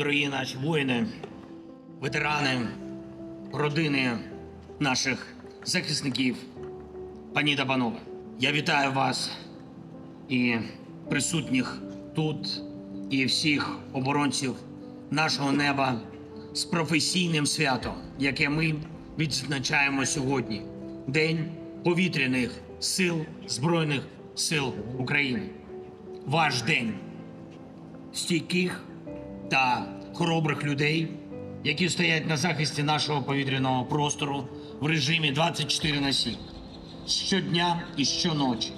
дорогі наші воїни, ветерани, родини наших захисників, пані та панове, я вітаю вас і присутніх тут, і всіх оборонців нашого неба з професійним святом, яке ми відзначаємо сьогодні День повітряних сил Збройних сил України. Ваш день стійких та хоробрих людей, які стоять на захисті нашого повітряного простору в режимі 24 на 7 щодня і щоночі.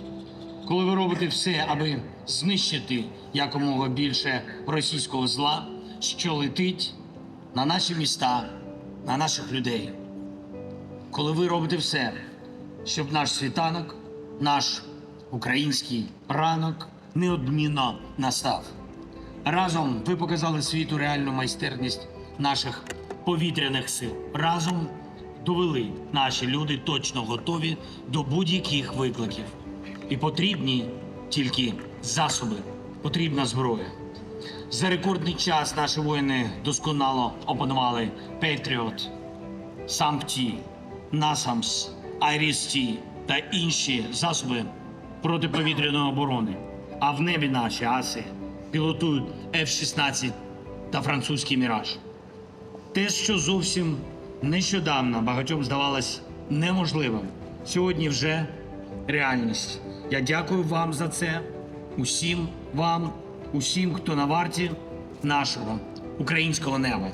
Коли ви робите все, аби знищити якомога більше російського зла, що летить на наші міста, на наших людей. Коли ви робите все, щоб наш світанок, наш український ранок неодмінно настав. Разом ви показали світу реальну майстерність наших повітряних сил. Разом довели, наші люди точно готові до будь-яких викликів. І потрібні тільки засоби, потрібна зброя. За рекордний час наші воїни досконало опанували Patriot, Сампті, Насамс, Айріс-Ті та інші засоби протиповітряної оборони. А в небі наші аси пілотують F-16 та французький міраж. Те, що зовсім нещодавно багатьом здавалось неможливим, сьогодні вже реальність. Я дякую вам за це, усім вам, усім, хто на варті нашого українського неба.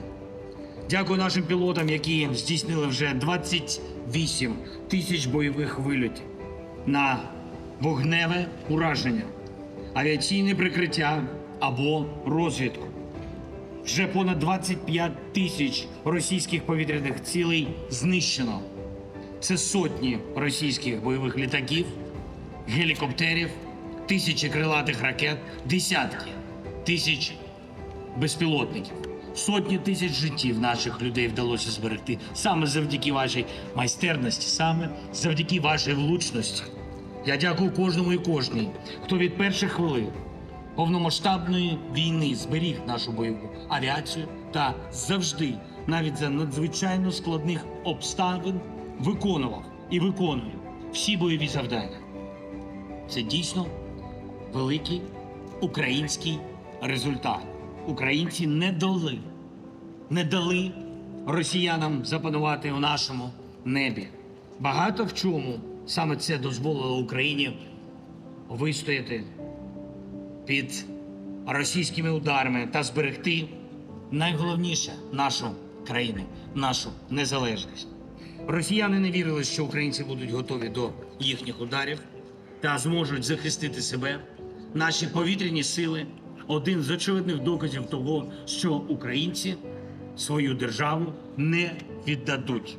Дякую нашим пілотам, які здійснили вже 28 тисяч бойових вильотів на вогневе ураження, авіаційне прикриття або розвідку. Вже понад 25 тисяч російських повітряних цілей знищено. Це сотні російських бойових літаків, гелікоптерів, тисячі крилатих ракет, десятки тисяч безпілотників. Сотні тисяч життів наших людей вдалося зберегти саме завдяки вашій майстерності, саме завдяки вашій влучності. Я дякую кожному і кожній, хто від перших хвилин повномасштабної війни зберіг нашу бойову авіацію та завжди, навіть за надзвичайно складних обставин, виконував і виконує всі бойові завдання. Це дійсно великий український результат. Українці не дали, не дали росіянам запанувати у нашому небі. Багато в чому саме це дозволило Україні вистояти під російськими ударами та зберегти найголовніше нашу країну, нашу незалежність. Росіяни не вірили, що українці будуть готові до їхніх ударів та зможуть захистити себе. Наші повітряні сили один з очевидних доказів того, що українці свою державу не віддадуть.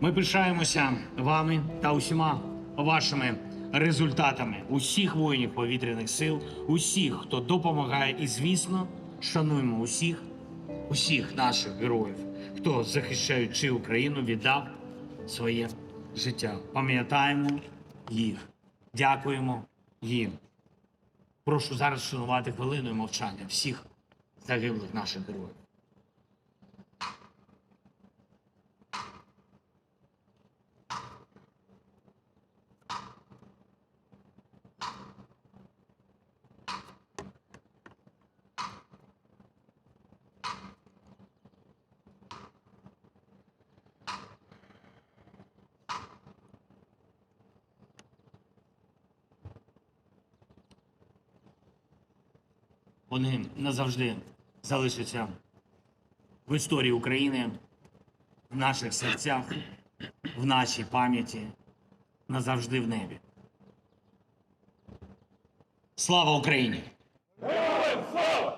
Ми пишаємося вами та усіма вашими результатами, усіх воїнів повітряних сил, усіх, хто допомагає, і звісно, шануємо усіх, усіх наших героїв, хто захищаючи Україну, віддав своє життя. Пам'ятаємо їх, дякуємо їм. Прошу зараз шанувати хвилиною мовчання всіх загиблих наших героїв. Вони назавжди залишаться в історії України, в наших серцях, в нашій пам'яті, назавжди в небі. Слава Україні! Слава!